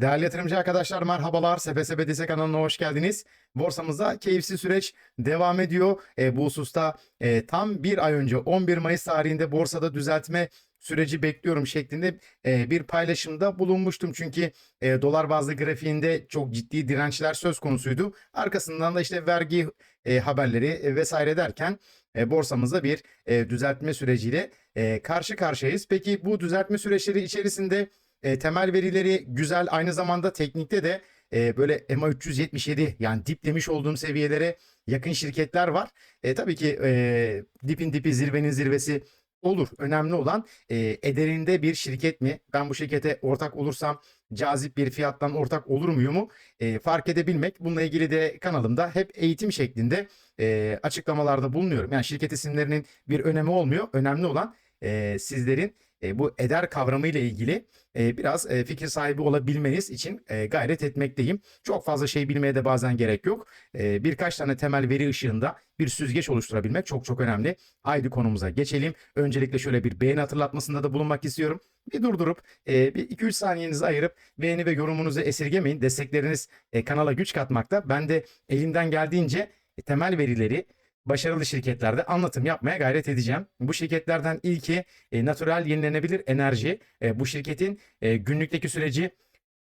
Değerli yatırımcı arkadaşlar merhabalar. SPSB Dese kanalına hoş geldiniz. Borsamızda keyifli süreç devam ediyor. E, bu hususta e, tam bir ay önce 11 Mayıs tarihinde borsada düzeltme süreci bekliyorum şeklinde e, bir paylaşımda bulunmuştum. Çünkü e, dolar bazlı grafiğinde çok ciddi dirençler söz konusuydu. Arkasından da işte vergi e, haberleri e, vesaire derken e, borsamızda bir e, düzeltme süreciyle e, karşı karşıyayız. Peki bu düzeltme süreçleri içerisinde e, temel verileri güzel. Aynı zamanda teknikte de e, böyle EMA 377 yani dip demiş olduğum seviyelere yakın şirketler var. E, tabii ki e, dipin dipi zirvenin zirvesi olur. Önemli olan e, ederinde bir şirket mi? Ben bu şirkete ortak olursam cazip bir fiyattan ortak olur muyumu e, fark edebilmek. Bununla ilgili de kanalımda hep eğitim şeklinde e, açıklamalarda bulunuyorum. Yani şirket isimlerinin bir önemi olmuyor. Önemli olan e, sizlerin e, bu eder kavramı ile ilgili e, biraz e, fikir sahibi olabilmeniz için e, gayret etmekteyim. Çok fazla şey bilmeye de bazen gerek yok. E, birkaç tane temel veri ışığında bir süzgeç oluşturabilmek çok çok önemli. Haydi konumuza geçelim. Öncelikle şöyle bir beğeni hatırlatmasında da bulunmak istiyorum. Bir durdurup e, bir 2-3 saniyenizi ayırıp beğeni ve yorumunuzu esirgemeyin. Destekleriniz e, kanala güç katmakta. Ben de elimden geldiğince temel verileri başarılı şirketlerde anlatım yapmaya gayret edeceğim. Bu şirketlerden ilki e, Natural Yenilenebilir Enerji. E, bu şirketin e, günlükteki süreci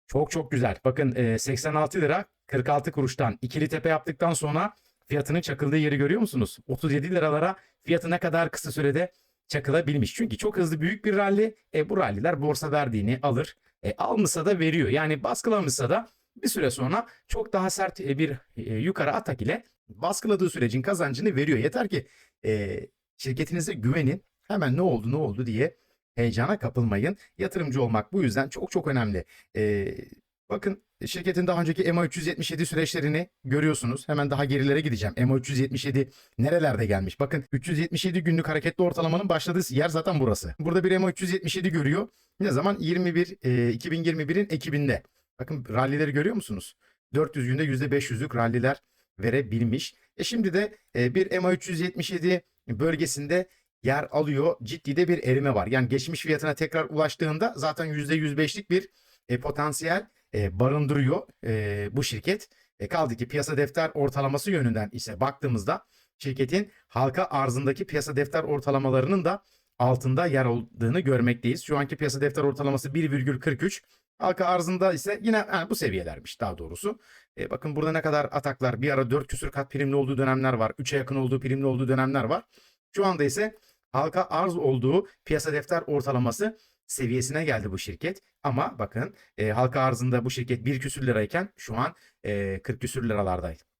çok çok güzel. Bakın e, 86 lira 46 kuruştan ikili tepe yaptıktan sonra fiyatının çakıldığı yeri görüyor musunuz? 37 liralara fiyatı ne kadar kısa sürede çakılabilmiş. Çünkü çok hızlı büyük bir rally. E, bu ralliler borsa verdiğini alır. E, almışsa da veriyor. Yani baskılamışsa da bir süre sonra çok daha sert e, bir e, yukarı atak ile baskıladığı sürecin kazancını veriyor. Yeter ki e, şirketinize güvenin. Hemen ne oldu ne oldu diye heyecana kapılmayın. Yatırımcı olmak bu yüzden çok çok önemli. E, bakın şirketin daha önceki EMA 377 süreçlerini görüyorsunuz. Hemen daha gerilere gideceğim. EMA 377 nerelerde gelmiş? Bakın 377 günlük hareketli ortalamanın başladığı yer zaten burası. Burada bir EMA 377 görüyor. Ne zaman? 21 e, 2021'in Ekim'inde. Bakın rallileri görüyor musunuz? 400 günde %500'lük ralliler verebilmiş. E şimdi de e, bir EMA 377 bölgesinde yer alıyor. Ciddi de bir erime var. Yani geçmiş fiyatına tekrar ulaştığında zaten %105'lik bir e, potansiyel e, barındırıyor bu şirket. Kaldı ki piyasa defter ortalaması yönünden ise baktığımızda şirketin halka arzındaki piyasa defter ortalamalarının da altında yer aldığını görmekteyiz. Şu anki piyasa defter ortalaması 1,43. Halka arzında ise yine yani bu seviyelermiş daha doğrusu. E, bakın burada ne kadar ataklar bir ara 4 küsür kat primli olduğu dönemler var. 3'e yakın olduğu primli olduğu dönemler var. Şu anda ise halka arz olduğu piyasa defter ortalaması seviyesine geldi bu şirket. Ama bakın e, halka arzında bu şirket 1 küsür lirayken şu an e, 40 küsür liralardaydı.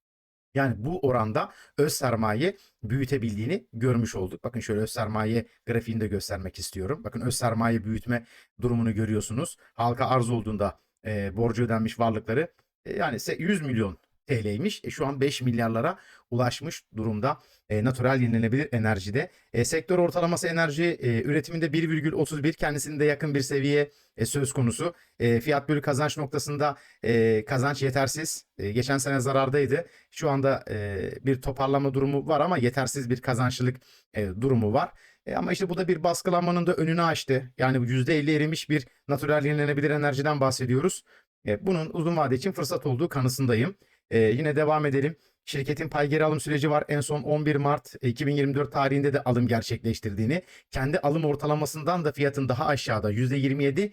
Yani bu oranda öz sermaye büyütebildiğini görmüş olduk. Bakın şöyle öz sermaye grafiğini de göstermek istiyorum. Bakın öz sermaye büyütme durumunu görüyorsunuz. Halka arz olduğunda e, borcu ödenmiş varlıkları e, yani 100 milyon TL'ymiş. E, şu an 5 milyarlara ulaşmış durumda. E, natural yenilenebilir enerjide. E, sektör ortalaması enerji e, üretiminde 1,31 kendisinde yakın bir seviye e, söz konusu. E, fiyat bölü kazanç noktasında e, kazanç yetersiz. E, geçen sene zarardaydı. Şu anda e, bir toparlama durumu var ama yetersiz bir kazançlılık e, durumu var. E, ama işte bu da bir baskılanmanın da önünü açtı. Yani %50 erimiş bir natural yenilenebilir enerjiden bahsediyoruz. E, bunun uzun vade için fırsat olduğu kanısındayım. E, yine devam edelim. Şirketin pay geri alım süreci var. En son 11 Mart 2024 tarihinde de alım gerçekleştirdiğini, kendi alım ortalamasından da fiyatın daha aşağıda %27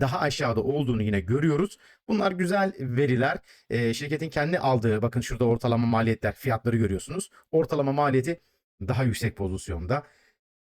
daha aşağıda olduğunu yine görüyoruz. Bunlar güzel veriler. E, şirketin kendi aldığı bakın şurada ortalama maliyetler fiyatları görüyorsunuz. Ortalama maliyeti daha yüksek pozisyonda.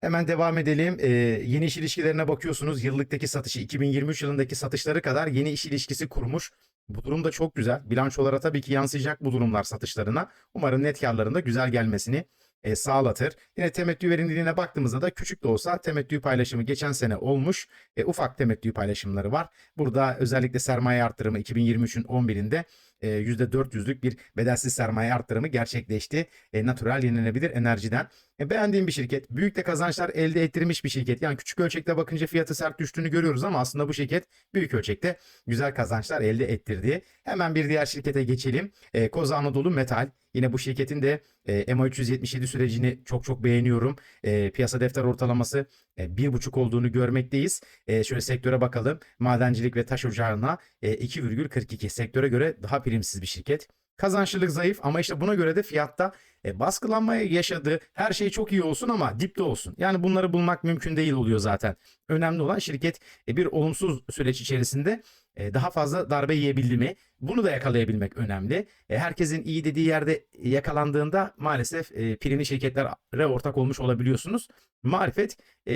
Hemen devam edelim. Ee, yeni iş ilişkilerine bakıyorsunuz. Yıllıktaki satışı 2023 yılındaki satışları kadar yeni iş ilişkisi kurmuş. Bu durum da çok güzel. Bilançolara tabii ki yansıyacak bu durumlar satışlarına. Umarım net karlarında güzel gelmesini e, sağlatır. Yine temettü verimliliğine baktığımızda da küçük de olsa temettü paylaşımı geçen sene olmuş. E, ufak temettü paylaşımları var. Burada özellikle sermaye arttırımı 2023'ün 11'inde e, %400'lük bir bedelsiz sermaye arttırımı gerçekleşti. E, natural yenilenebilir enerjiden. E, beğendiğim bir şirket. Büyük de kazançlar elde ettirmiş bir şirket. Yani küçük ölçekte bakınca fiyatı sert düştüğünü görüyoruz ama aslında bu şirket büyük ölçekte güzel kazançlar elde ettirdi. Hemen bir diğer şirkete geçelim. E, Koza Anadolu Metal Yine bu şirketin de e, MA 377 sürecini çok çok beğeniyorum. E, piyasa defter ortalaması e, bir buçuk olduğunu görmekteyiz. E, şöyle sektöre bakalım. Madencilik ve taş ocağına e, 2,42 sektöre göre daha primsiz bir şirket. Kazançlılık zayıf ama işte buna göre de fiyatta e, baskılanmaya yaşadığı her şey çok iyi olsun ama dipte olsun. Yani bunları bulmak mümkün değil oluyor zaten. Önemli olan şirket e, bir olumsuz süreç içerisinde e, daha fazla darbe yiyebildi mi? Bunu da yakalayabilmek önemli. E, herkesin iyi dediği yerde yakalandığında maalesef e, primli şirketlere ortak olmuş olabiliyorsunuz. Marifet e,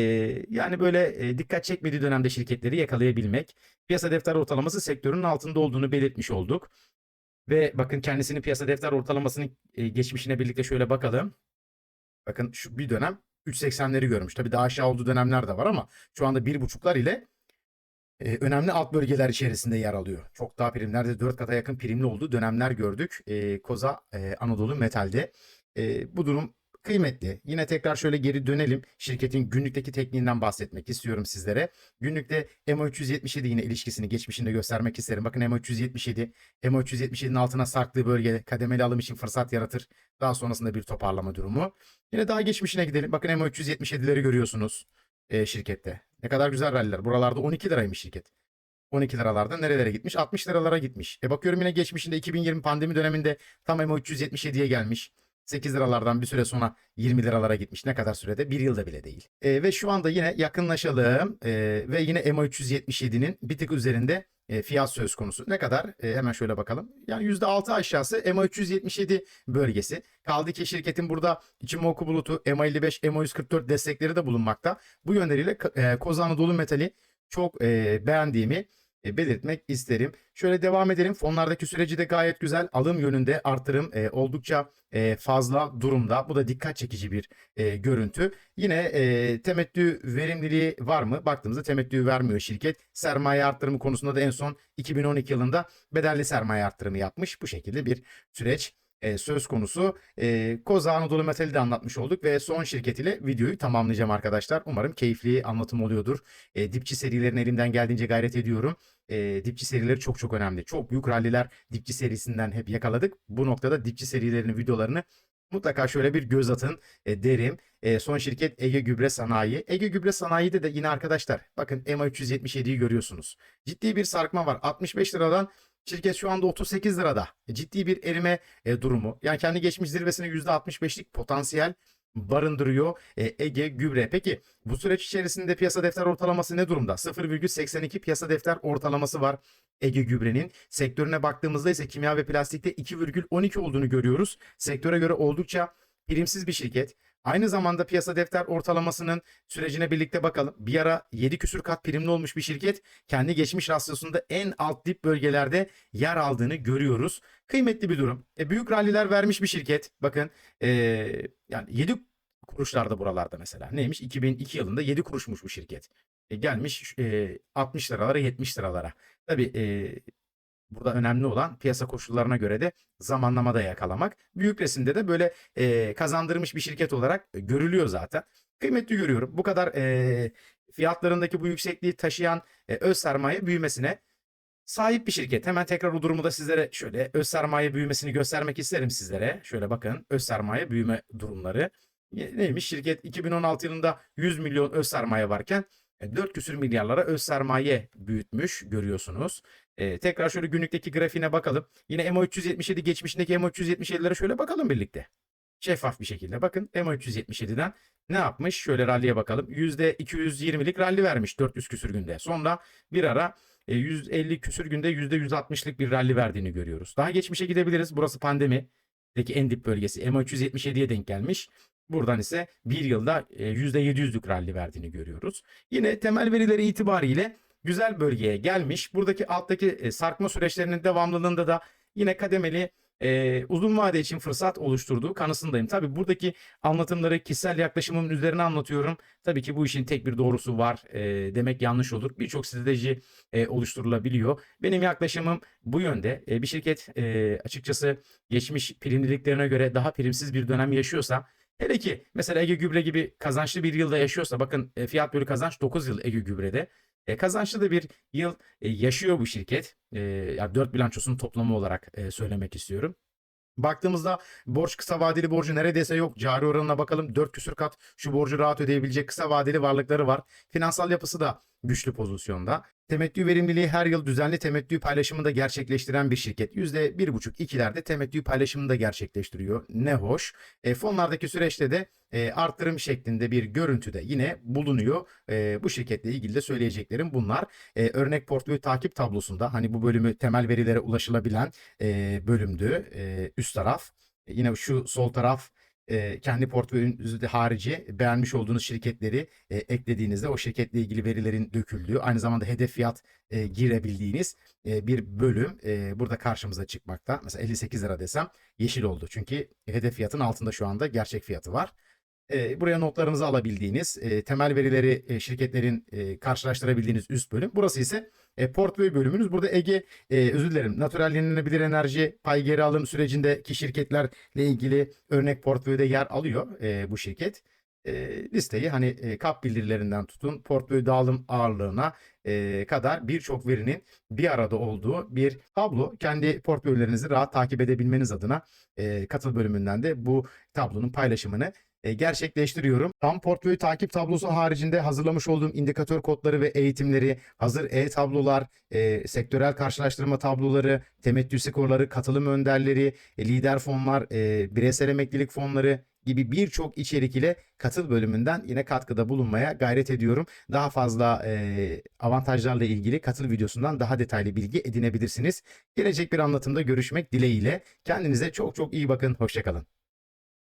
yani böyle e, dikkat çekmediği dönemde şirketleri yakalayabilmek. Piyasa defter ortalaması sektörün altında olduğunu belirtmiş olduk. Ve bakın kendisinin piyasa defter ortalamasının e, geçmişine birlikte şöyle bakalım. Bakın şu bir dönem 3.80'leri görmüş. Tabii daha aşağı olduğu dönemler de var ama şu anda 1.5'lar ile e, önemli alt bölgeler içerisinde yer alıyor. Çok daha primlerde 4 kata yakın primli olduğu dönemler gördük. E, Koza e, Anadolu Metal'de. E, bu durum kıymetli. Yine tekrar şöyle geri dönelim. Şirketin günlükteki tekniğinden bahsetmek istiyorum sizlere. Günlükte MA 377 yine ilişkisini geçmişinde göstermek isterim. Bakın MA 377, MA 377'nin altına sarktığı bölge kademeli alım için fırsat yaratır. Daha sonrasında bir toparlama durumu. Yine daha geçmişine gidelim. Bakın MA 377'leri görüyorsunuz e, şirkette. Ne kadar güzel ralliler. Buralarda 12 liraymış şirket. 12 liralarda nerelere gitmiş? 60 liralara gitmiş. E bakıyorum yine geçmişinde 2020 pandemi döneminde tam MA 377'ye gelmiş. 8 liralardan bir süre sonra 20 liralara gitmiş. Ne kadar sürede? Bir yılda bile değil. E, ve şu anda yine yakınlaşalım e, ve yine MA 377'nin bir tık üzerinde e, fiyat söz konusu. Ne kadar? E, hemen şöyle bakalım. Yani %6 aşağısı MA 377 bölgesi. Kaldı ki şirketin burada Ichimoku bulutu, MA 55, MA 144 destekleri de bulunmakta. Bu yönleriyle e, Koza Anadolu Metali çok e, beğendiğimi belirtmek isterim. Şöyle devam edelim. Fonlardaki süreci de gayet güzel. Alım yönünde artırım e, oldukça e, fazla durumda. Bu da dikkat çekici bir e, görüntü. Yine e, temettü verimliliği var mı? Baktığımızda temettü vermiyor şirket. Sermaye arttırımı konusunda da en son 2012 yılında bedelli sermaye arttırımı yapmış. Bu şekilde bir süreç e, söz konusu. E, Koza Anadolu Metal'i de anlatmış olduk ve son şirket ile videoyu tamamlayacağım arkadaşlar. Umarım keyifli anlatım oluyordur. E, dipçi serilerin elimden geldiğince gayret ediyorum. E, dipçi serileri çok çok önemli. Çok büyük ralliler dipçi serisinden hep yakaladık. Bu noktada dipçi serilerinin videolarını mutlaka şöyle bir göz atın e, derim. E, son şirket Ege Gübre Sanayi. Ege Gübre Sanayi'de de yine arkadaşlar bakın EMA 377'yi görüyorsunuz. Ciddi bir sarkma var. 65 liradan Şirket şu anda 38 lirada. E, ciddi bir erime e, durumu. Yani kendi geçmiş zirvesine %65'lik potansiyel barındırıyor e, Ege Gübre. Peki bu süreç içerisinde piyasa defter ortalaması ne durumda? 0,82 piyasa defter ortalaması var Ege Gübre'nin. Sektörüne baktığımızda ise kimya ve plastikte 2,12 olduğunu görüyoruz. Sektöre göre oldukça primsiz bir şirket. Aynı zamanda piyasa defter ortalamasının sürecine birlikte bakalım. Bir ara 7 küsür kat primli olmuş bir şirket kendi geçmiş rasyosunda en alt dip bölgelerde yer aldığını görüyoruz. Kıymetli bir durum. E, büyük ralliler vermiş bir şirket. Bakın e, yani 7 kuruşlarda buralarda mesela. Neymiş? 2002 yılında 7 kuruşmuş bu şirket. E, gelmiş e, 60 liralara 70 liralara. Tabii e, Burada önemli olan piyasa koşullarına göre de zamanlamada yakalamak. Büyük resimde de böyle e, kazandırmış bir şirket olarak görülüyor zaten. Kıymetli görüyorum. Bu kadar e, fiyatlarındaki bu yüksekliği taşıyan e, öz sermaye büyümesine sahip bir şirket. Hemen tekrar o durumu da sizlere şöyle öz sermaye büyümesini göstermek isterim sizlere. Şöyle bakın öz sermaye büyüme durumları. Neymiş? Şirket 2016 yılında 100 milyon öz sermaye varken 4 küsür milyarlara öz sermaye büyütmüş görüyorsunuz. Ee, tekrar şöyle günlükteki grafiğine bakalım. Yine MO 377 geçmişindeki MO 377'lere şöyle bakalım birlikte. Şeffaf bir şekilde. Bakın MO 377'den ne yapmış? Şöyle ralliye bakalım. %220'lik ralli vermiş 400 küsür günde. Sonra bir ara 150 küsür günde %160'lık bir ralli verdiğini görüyoruz. Daha geçmişe gidebiliriz. Burası pandemideki en dip bölgesi. MO 377'ye denk gelmiş. Buradan ise bir yılda %700'lük ralli verdiğini görüyoruz. Yine temel verileri itibariyle güzel bölgeye gelmiş. Buradaki alttaki sarkma süreçlerinin devamlılığında da yine kademeli e, uzun vade için fırsat oluşturduğu kanısındayım. Tabii buradaki anlatımları kişisel yaklaşımımın üzerine anlatıyorum. Tabii ki bu işin tek bir doğrusu var e, demek yanlış olur. Birçok strateji e, oluşturulabiliyor. Benim yaklaşımım bu yönde. E, bir şirket e, açıkçası geçmiş primliliklerine göre daha primsiz bir dönem yaşıyorsa Hele ki mesela Ege Gübre gibi kazançlı bir yılda yaşıyorsa bakın e, fiyat bölü kazanç 9 yıl Ege Gübre'de. E, kazançlı da bir yıl e, yaşıyor bu şirket. E, yani 4 bilançosunun toplamı olarak e, söylemek istiyorum. Baktığımızda borç kısa vadeli borcu neredeyse yok. Cari oranına bakalım 4 küsür kat şu borcu rahat ödeyebilecek kısa vadeli varlıkları var. Finansal yapısı da güçlü pozisyonda. Temettü verimliliği her yıl düzenli temettü paylaşımını da gerçekleştiren bir şirket. %1,5-2'lerde temettü paylaşımını da gerçekleştiriyor. Ne hoş. E, fonlardaki süreçte de e, arttırım şeklinde bir görüntüde yine bulunuyor. E, bu şirketle ilgili de söyleyeceklerim bunlar. E, örnek portföy takip tablosunda hani bu bölümü temel verilere ulaşılabilen e, bölümdü. E, üst taraf. E, yine şu sol taraf e, kendi portföyünüzü de harici beğenmiş olduğunuz şirketleri e, eklediğinizde o şirketle ilgili verilerin döküldüğü aynı zamanda hedef fiyat e, girebildiğiniz e, bir bölüm e, burada karşımıza çıkmakta. Mesela 58 lira desem yeşil oldu. Çünkü hedef fiyatın altında şu anda gerçek fiyatı var. E, buraya notlarınızı alabildiğiniz, e, temel verileri e, şirketlerin e, karşılaştırabildiğiniz üst bölüm. Burası ise e, portföy bölümünüz. Burada Ege, e, özür dilerim, natural yenilenebilir enerji pay geri alım sürecindeki şirketlerle ilgili örnek portföyde yer alıyor e, bu şirket. E, listeyi hani e, kap bildirilerinden tutun portföy dağılım ağırlığına e, kadar birçok verinin bir arada olduğu bir tablo. Kendi portföylerinizi rahat takip edebilmeniz adına e, katıl bölümünden de bu tablonun paylaşımını gerçekleştiriyorum. Tam portföy takip tablosu haricinde hazırlamış olduğum indikatör kodları ve eğitimleri, hazır e-tablolar, e, sektörel karşılaştırma tabloları, temettü skorları, katılım önderleri, e, lider fonlar, e, bireysel emeklilik fonları gibi birçok içerik ile katıl bölümünden yine katkıda bulunmaya gayret ediyorum. Daha fazla e, avantajlarla ilgili katıl videosundan daha detaylı bilgi edinebilirsiniz. Gelecek bir anlatımda görüşmek dileğiyle. Kendinize çok çok iyi bakın. Hoşçakalın.